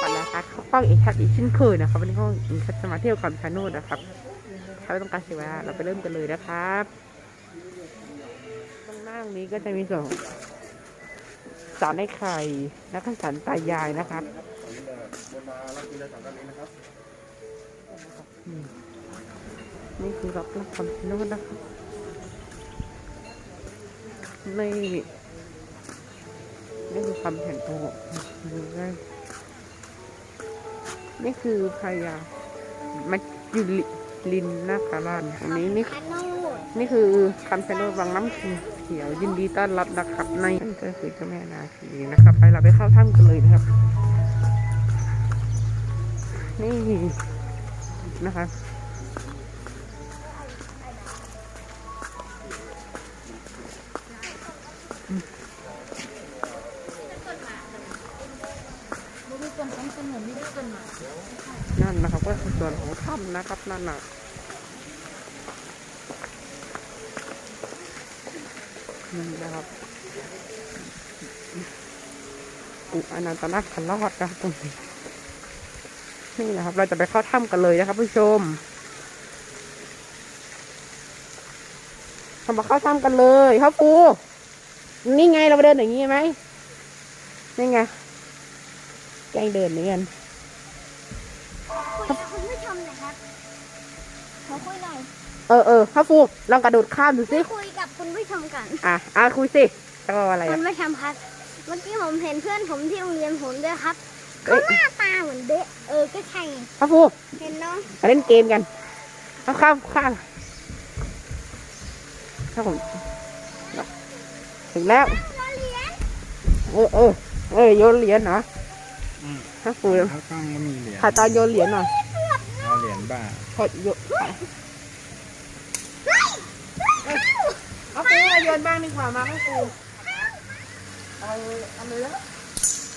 ก่อนนะคะข้าป้าอีกชัดอีกเช่นเคยนะครับวันนี้ก็อีกชัดจะมาเที่ยวคำชะโนดนะครับถ้าไม่ต้องการเสียเวลาเราไปเริ่มกันเลยนะครับตรงหน้าตรงนี้ก็จะมีสองสารในไข่และก็สารตายายนะครับนี่คือรับรับคำชโนดนะครับ นี่นี่คือคำแผ่นโตดูง่ายนี่คือพญามัจจุลิลินนาคาราชอันนี้นี่คาโนดนี่คือคำชะโนดวังน้ำเขียวยินดีต้อนรับนะครับในนั่นก็คือเจ้าแม่นาคีนะครับ ไปเราไปเข้าถ้ำกันเลยนะครับ นี่นะคะ นั่นนะครับก็คือส่วนของถ้ำนะครับนั่นน่ะนี่นะครับอุอนันตนาครอดนะครับตรงนี้นี่นะครับ เราจะไปเข้าถ้ำกันเลยนะครับผู้ชมเรามาเข้าถ้ำกันเลยครับปู นี่ไงเราไปเดินอย่างนี้ไหมนี่ไงแกล้งเดินเหมือนกันคุยกับคุณผู้ชมหน่อยครับขอคุยหน่อยเออเออครับปูลองกระโดดข้ามดูสิคุยกับคุณผู้ชมกันอะอะคุยสิแล้วก็อะไรคุอะณผู้ชมครับเมื่อกี้ผมเห็นเพื่อนผมที่โรงเรียนผมด้วยครับเอ้เขายหน้าตาเหมือนเดะเออก็ใช่ไงครับปูเห็นเนาะมาเล่นเกมกันข้ามข้ามข้ามครับผม ถึงแล้วเราเรียนเออเออเออโยนเหรียญเหรออืมถ้าปูถ้ากล้องก็มีเหรียญถ่ายตอนโยนเหรียญหน่อยเอาเหรียญบ้าขอโยนเอาปูมาโยนบ้างดีกว่ามาให้ปูเอาเอาเลยแล้ว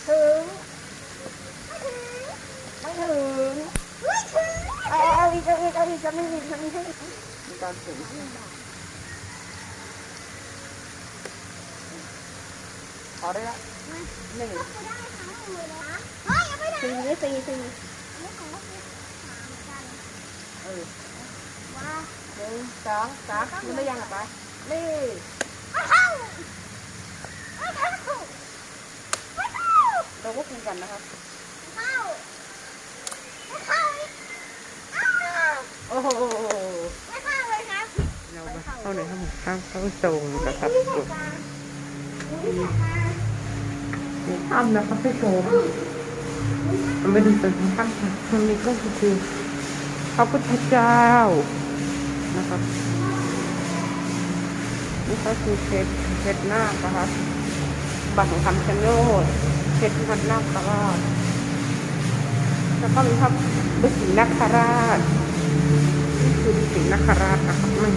ถึงไม่ถึงเอาเอาเอาอีกเอาอีกเอาอีกจะไม่มีจะไม่ให้มีการถึง อได้แล้วหนึ่งเฮ้ยยังไม่ได้สี่นี่สี่สี่นี่ของเราคือสามเหมือนกันเออว้าหนึ่งสองสามมันได้ยังอะปะนี่ไม่เข้าไม่เข้าไม่เข้าเราก็คุยกันนะครับเข้าไม่เข้าอีกอ้าวโอ้โหไม่เข้าเลยครับเราไปเข้าในห้องข้างเข้าโซนนะครับ มีถ้ำนะครับพี่โชมมันไม่ดูเป็นถ้ำค่ะตรงนี้ก็คือพระพุทธเจ้านะครับนี่ก็คือเพชรเพชรนานะครับบัตรของคำชะโนดเพชรพันนาคราชแล้วก็มีพระฤาษีนาคราชนี่คือฤาษีนาคราชนะครับมัน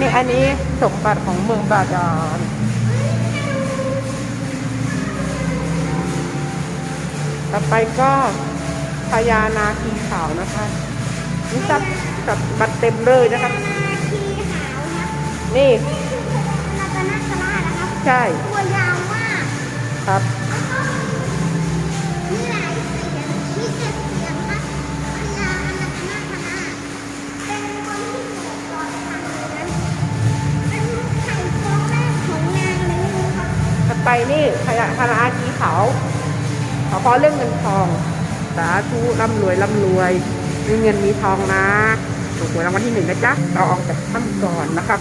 นี่อันนี้สมบัติของเมืองบาดาลต่อไปก็พญานาคีขาวนะคะนี่จับจับบัตรเต็มเลยนะคะนาคีขาวครับนี่นาตนาคราชนะครับใช่ตัวยาวมากครับ ไปนี่พญาพญานาคีขาวขอพรเรื่องเงินทอง สาธุร่ำรวยร่ำรวยมีเงินมีทองนะถูกหวยรางวัลที่หนึ่งนะจ๊ะเราออกจากถ้ำก่อนนะครับ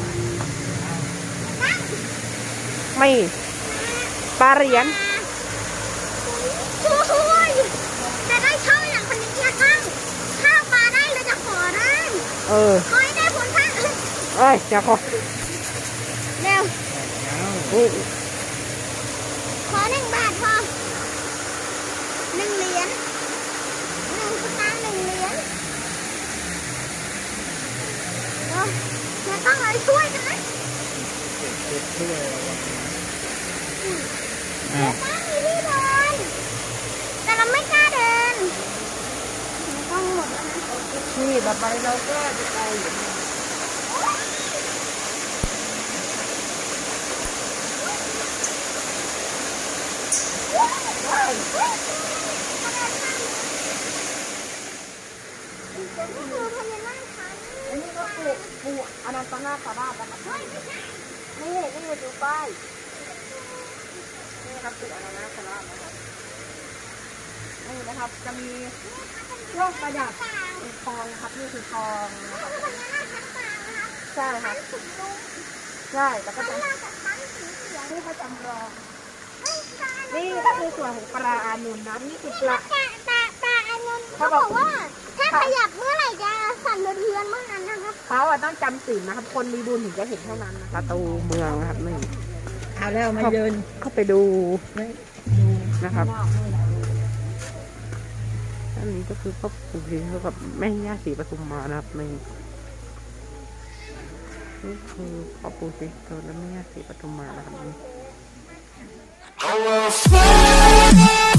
ไม่ปลาเหรียญโอ้ยจะได้เข้าอย่างคนนี้จะเข้าข้าวปลาได้เลยจะขอได้เออขอให้ได้ผลท่านเอ้ยอย่าขอเร็ว นี่ ขอหนึ่งบาทพอหนึ่งเหรียญหนึ่งสตางค์หนึ่งเหรียญเดี๋ยวเราต้องเอาช่วยกันนะช่วยระวังอ้าวป้ามีที่เดินแต่เราไม่กล้าเดินเราต้องหมดแล้วนะนี่ต่อไปเราก็จะไปนี่คือพ ปูปูอนันตนาคราชนะครับนี่นี่นี่ดูป้ายนี่นะครับคืออนันตนาคราชนะครับนี่นะครับจะมีเครื่องประดับทองครับนี่คือทองนะครับใช่ครับใช่แล้วก็จะนี่เขาจำลองนี่ก็คือส่วนของปลาอานุนนะนี่คือปลาตาตาตาอันนั้นเขาบอกว่า ขยับเมื่อไหร่จะสั่นสะเทือนเมื่อนั้นนะครับเขาอะต้องจำศีลนะครับ คนมีบุญถึงจะเห็นเท่านั้นนะประตูเมืองนะครับนี่เอาแล้วมาเดินเข้าไปดูนะครับอันนี้ก็คือพ่อปู่ศรีสุโธกับแม่ย่าศรีปทุมมานะครับนี่นี่คือพ่อปู่ศรีสุโธและแม่ย่าศรีปทุมมานะครับนี่ Oh, well,